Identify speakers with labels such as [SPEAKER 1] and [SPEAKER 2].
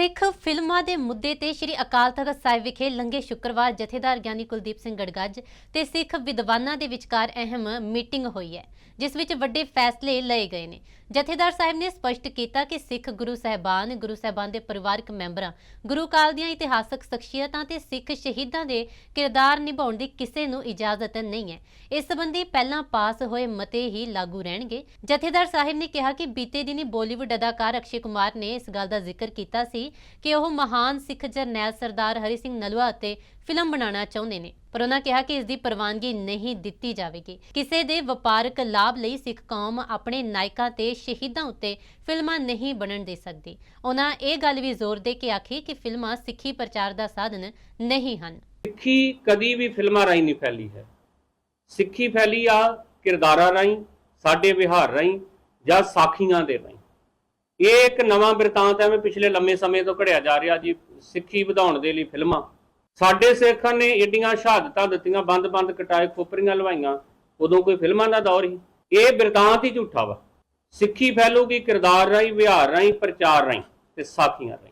[SPEAKER 1] ਸਿੱਖ ਫਿਲਮਾਂ ਦੇ ਮੁੱਦੇ ਤੇ ਸ੍ਰੀ ਅਕਾਲ ਤਖਤ ਸਾਹਿਬ ਵਿਖੇ ਲੰਘੇ ਸ਼ੁੱਕਰਵਾਰ ਜਥੇਦਾਰ ਗਿਆਨੀ ਕੁਲਦੀਪ ਸਿੰਘ ਗੜਗੱਜ ਤੇ ਸਿੱਖ ਵਿਦਵਾਨਾਂ ਦੇ ਵਿਚਕਾਰ ਅਹਿਮ ਮੀਟਿੰਗ ਹੋਈ ਹੈ, ਜਿਸ ਵਿੱਚ ਵੱਡੇ ਫੈਸਲੇ ਲਏ ਗਏ ਨੇ। ਜਥੇਦਾਰ ਸਾਹਿਬ ਨੇ ਸਪਸ਼ਟ ਕੀਤਾ ਕਿ ਸਿੱਖ ਗੁਰੂ ਸਾਹਿਬਾਨ ਗੁਰੂ ਸਾਹਿਬਾਨ ਦੇ ਪਰਿਵਾਰਕ ਮੈਂਬਰਾਂ, ਗੁਰੂ ਕਾਲ ਦੀਆਂ ਇਤਿਹਾਸਕ ਸ਼ਖਸੀਅਤਾਂ ਤੇ ਸਿੱਖ ਸ਼ਹੀਦਾਂ ਦੇ ਕਿਰਦਾਰ ਨਿਭਾਉਣ ਦੀ ਕਿਸੇ ਨੂੰ ਇਜਾਜ਼ਤ ਨਹੀਂ ਹੈ। ਇਸ ਸੰਬੰਧੀ ਪਹਿਲਾਂ ਪਾਸ ਹੋਏ ਮਤੇ ਹੀ ਲਾਗੂ ਰਹਿਣਗੇ। ਜਥੇਦਾਰ ਸਾਹਿਬ ਨੇ ਕਿਹਾ ਕਿ ਬੀਤੇ ਦਿਨੀ ਬਾਲੀਵੁੱਡ ਅਦਾਕਾਰ ਅਕਸ਼ੇ ਕੁਮਾਰ ਨੇ ਇਸ ਗੱਲ ਦਾ ਜ਼ਿਕਰ ਕੀਤਾ ਸੀ ਕਿ ਉਹ ਮਹਾਨ ਸਿੱਖ ਜਰਨੈਲ ਸਰਦਾਰ ਹਰੀ ਸਿੰਘ ਨਲਵਾ ਅਤੇ ਫਿਲਮ ਬਣਾਉਣਾ ਚਾਹੁੰਦੇ ਨੇ, ਪਰ ਉਹਨਾਂ ਕਿਹਾ ਕਿ ਇਸ ਦੀ ਪ੍ਰਵਾਨਗੀ ਨਹੀਂ ਦਿੱਤੀ ਜਾਵੇਗੀ। ਕਿਸੇ ਦੇ ਵਪਾਰਕ ਲਾਭ ਲਈ ਸਿੱਖ ਕੌਮ ਆਪਣੇ ਨਾਇਕਾਂ ਤੇ ਸ਼ਹੀਦਾਂ ਉੱਤੇ ਫਿਲਮਾਂ ਨਹੀਂ ਬਣਨ ਦੇ ਸਕਦੀ। ਉਹਨਾਂ ਇਹ ਗੱਲ ਵੀ ਜ਼ੋਰ ਦੇ ਕੇ ਆਖੀ ਕਿ ਫਿਲਮਾਂ ਸਿੱਖੀ ਪ੍ਰਚਾਰ ਦਾ ਸਾਧਨ ਨਹੀਂ ਹਨ।
[SPEAKER 2] ਸਿੱਖੀ ਕਦੀ ਵੀ ਫਿਲਮਾਂ ਰਾਹੀਂ ਨਹੀਂ ਫੈਲੀ ਹੈ। ਸਿੱਖੀ ਫੈਲੀ ਆ ਕਿਰਦਾਰਾਂ ਰਾਹੀਂ, ਸਾਡੇ ਵਿਹਾਰ ਰਾਹੀਂ ਜਾਂ ਸਾਖੀਆਂ ਦੇ ਰਾਹੀਂ। ਇਹ ਇੱਕ ਨਵਾਂ ਬਿਰਤਾਂਤ ਐਵੇਂ ਪਿਛਲੇ ਲੰਮੇ ਸਮੇਂ ਤੋਂ ਘੜਿਆ ਜਾ ਰਿਹਾ ਜੀ, ਸਿੱਖੀ ਵਧਾਉਣ ਦੇ ਲਈ ਫਿਲਮਾਂ। ਸਾਡੇ ਸਿੱਖਾਂ ਨੇ ਏਡੀਆਂ ਸ਼ਹਾਦਤਾਂ ਦਿੱਤੀਆਂ, ਬੰਦ-ਬੰਦ ਕਟਾਏ, ਖੋਪਰੀਆਂ ਲਵਾਈਆਂ। ਉਦੋਂ ਕੋਈ ਫਿਲਮਾਂ ਦਾ ਦੌਰ ਹੀ ਇਹ ਬਿਰਤਾਂਤ ਹੀ ਝੂਠਾ ਵਾ। ਸਿੱਖੀ ਫੈਲੂਗੀ ਕਿਰਦਾਰ ਰਾਹੀਂ, ਵਿਹਾਰ ਰਾਹੀਂ, ਪ੍ਰਚਾਰ ਰਾਹੀਂ ਤੇ ਸਾਖੀਆਂ ਰਾਹੀਂ।